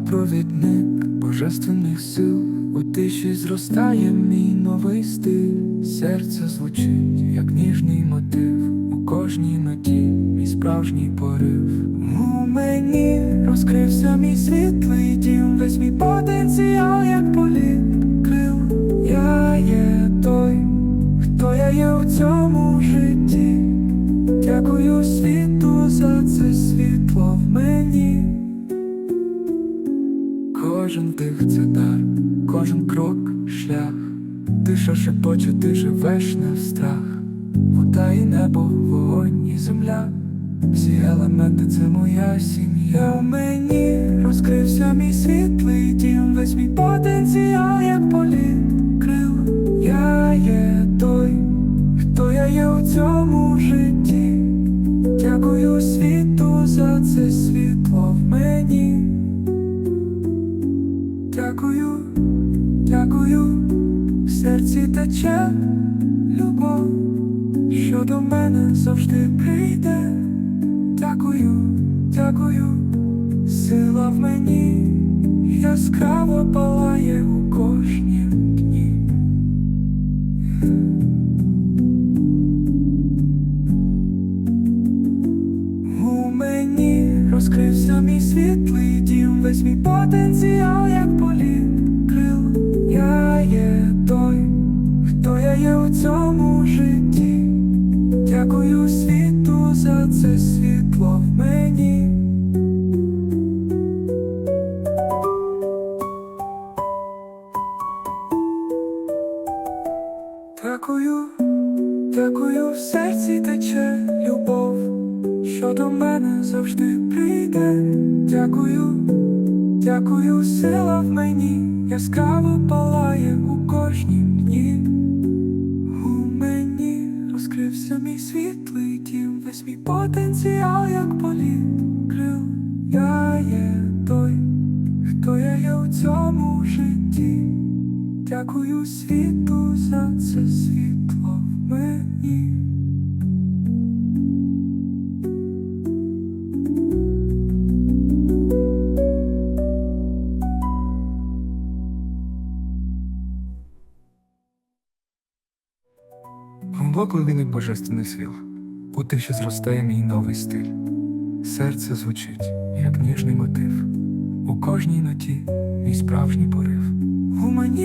провідник божественних сил, у тиші зростає мій новий стиль, серце звучить, як ніжний мотив, у кожній ноті мій справжній порив. У мені розкрився мій світлий дім, весь мій потенціал, як політ крил. Я є той, хто я є в цьому житті. Дякую світу за це Кожен дих це дар, кожен крок шлях. Тиша шепоче, ти живеш не в страх. Вода і небо, вогонь і земля. Всі елементи це моя сім'я. У мені розкрився мій світлий дім, весь мій потенціал, як політ крил. Я є той, хто я є у цьому житті. Дякую світу за це світло в мені. Дякую, дякую, в серці тече любов, що до мене завжди прийде. Дякую, дякую, сила в мені яскраво палає у кожній весь мій потенціал, як політ крил. Я є той, хто я є у цьому житті. Дякую світу за це світло в мені. Дякую, дякую, в серці тече любов, що до мене завжди прийде. Дякую, дякую, сила в мені яскраво палає у кожній дні. У мені розкрився мій світлий дім, весь мій потенціал, як політ крил. Я є той, хто я є у цьому житті. Дякую світу за це світло Глибоко виник божественний свіл. У тиші зростає мій новий стиль. Серце звучить, як ніжний мотив. У кожній ноті мій справжній порив. У мені